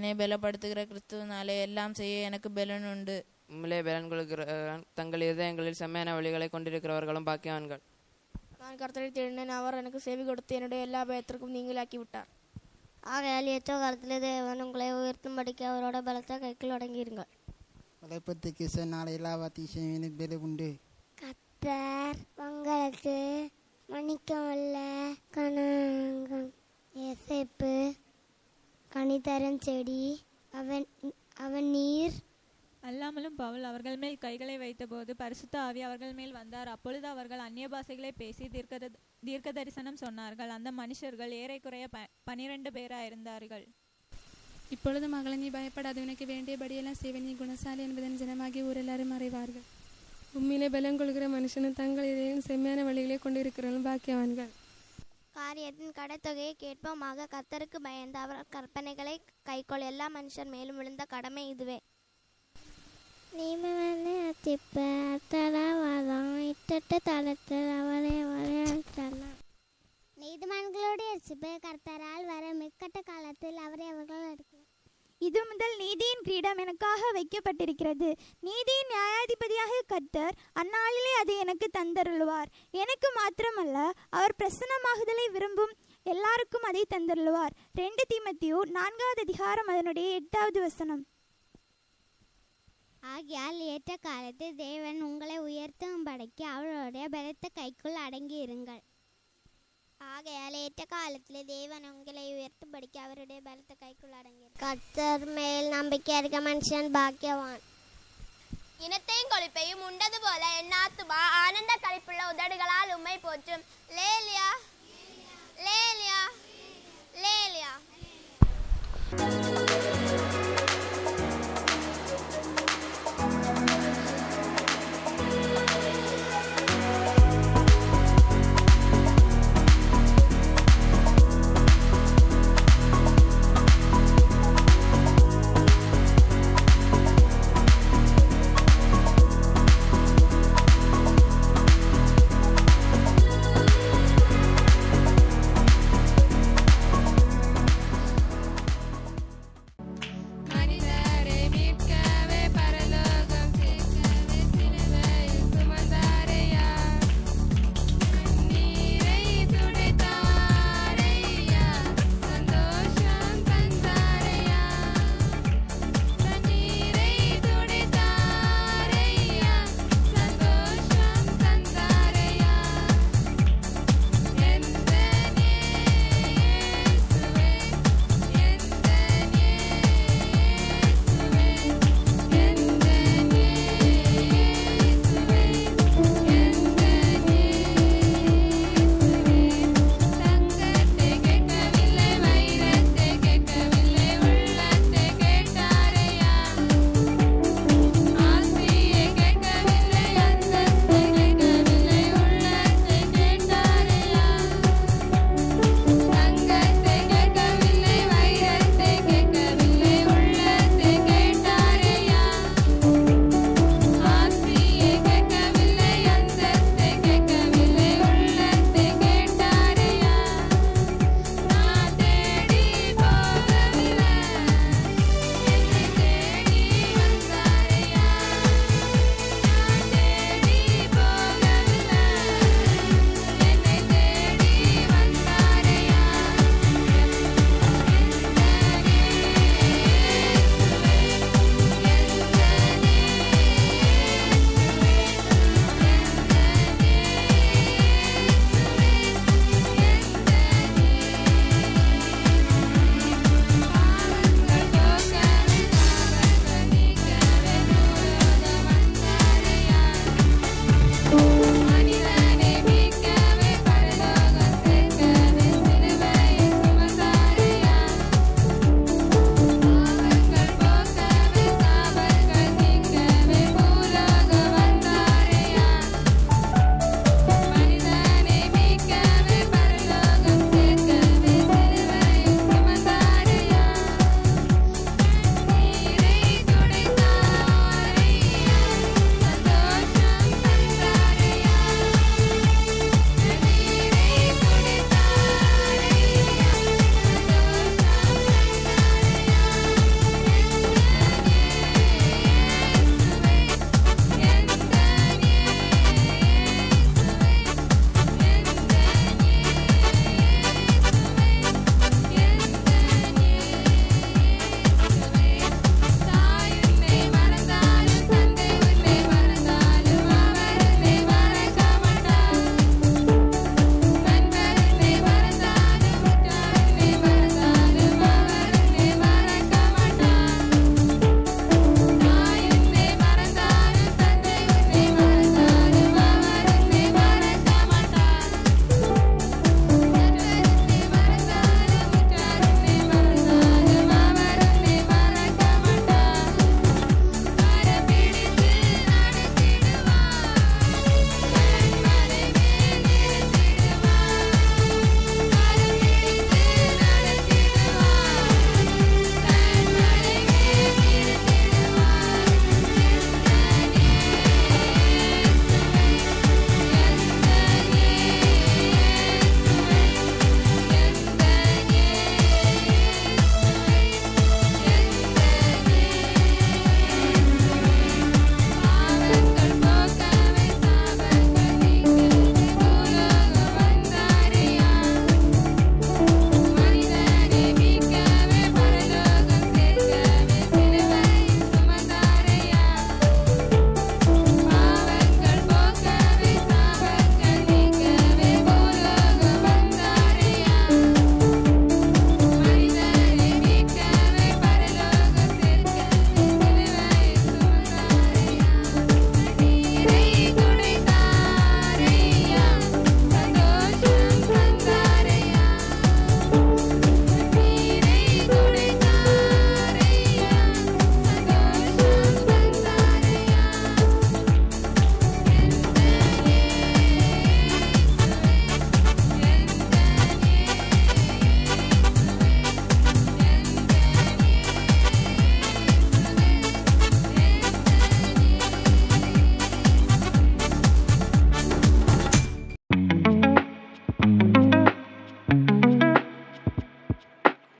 என்னை பலப்படுத்துகிற கிறிஸ்துவனாலே எல்லாம் செய்ய எனக்கு பலன் உண்டு உம்மிலே பலன் கொள்கிற தங்கள் இதயங்களில் செம்மையான வழிகளை கொண்டிருக்கிறவர்களும் பாக்கியவான்கள். நான் கர்த்தரை தேடினேன். அவர் எனக்கு செவி கொடுத்து என்னுடைய எல்லா பயத்திற்கும் நீங்களாக்கி விட்டார் ஆகையால் ஏற்ற காலத்திலே தேவன் உங்களை உயர்த்தும்படிக்கு அவரோட பலத்த கைக்குள் அடங்கியிருங்கள். பலப்பத்துக்கு சொன்னால் எல்லா வாத்தியும் பெரு உண்டு கத்தர் உங்களுக்கு கனிதரம் செடி அவன் அவன் நீர். அல்லாமலும் பவுல் அவர்கள் மேல் கைகளை வைத்தபோது பரிசுத்த ஆவி அவர்கள் மேல் வந்தார். அப்பொழுது அவர்கள் அந்நிய பாஷைகளை பேசி தீர்க்க தீர்க்க தரிசனம் சொன்னார்கள். அந்த மனுஷர்கள் ஏறக்குறைய ப பனிரெண்டு பேராயிருந்தார்கள் இப்பொழுது மகளே நீ பயப்படாது. உனக்கு வேண்டியபடியெல்லாம் செய்வ நீ குணசாலி என்பதன் ஜனமாகி ஊரெல்லாரும் அறிவார்கள் உண்மையிலே பலம் கொள்கிற மனுஷனும் தங்கள் இதயம் செம்மையான வழிகளை கொண்டிருக்கிறவர்களும் பாக்கியவான்கள். காரியத்தின் கடைத்தொகையை கேட்போமாக கத்தருக்கு பயந்து அவர் கற்பனைகளை கைக்கொள். எல்லா மனுஷர் மேலும் விழுந்த கடமை இதுவே. நீமவனே அத்திப்ப தலவாதம் இட்டட்டு தளத்தில் அவளை வரையாற்றலாம் நீதிமான்களுடைய சிப்பை கர்த்தரால் வர மிக்கட்ட காலத்தில் அவரை அவர்கள் இது முதல் நீதியின் கிரீடம் எனக்காக வைக்கப்பட்டிருக்கிறது. நீதியின் நியாயாதிபதியாக கர்த்தர் அந்நாளிலே அதை எனக்கு தந்தருளுவார். எனக்கு மாத்திரமல்ல அவர் பிரசன்னமாகுதலை விரும்பும் எல்லாருக்கும் அதை தந்தருளுவார். ரெண்டு தீமத்தியு நான்காவது அதிகாரம் அதனுடைய எட்டாவது வசனம். ஆகையால் ஏற்ற காலத்தில் தேவன் உங்களை உயர்த்தும் படைக்கு அவருடைய பலத்த கைக்குள் அடங்கி இருங்கள். ஆகையால் ஏற்ற காலத்தில் தேவன் உங்களை உயர்த்தும் படிக்க அவருடைய பலத்த கைக்குள் அடங்கி கர்த்தர் மேல் நம்பிக்கை இருக்க மனுஷன் பாக்கியவான். இனத்தையும் கொழுப்பையும் உண்டது போல என் ஆத்துமா ஆனந்த கழிப்புள்ள உதடுகளால் உண்மை போற்றும். லேலியா. லேலியா. லேலியா.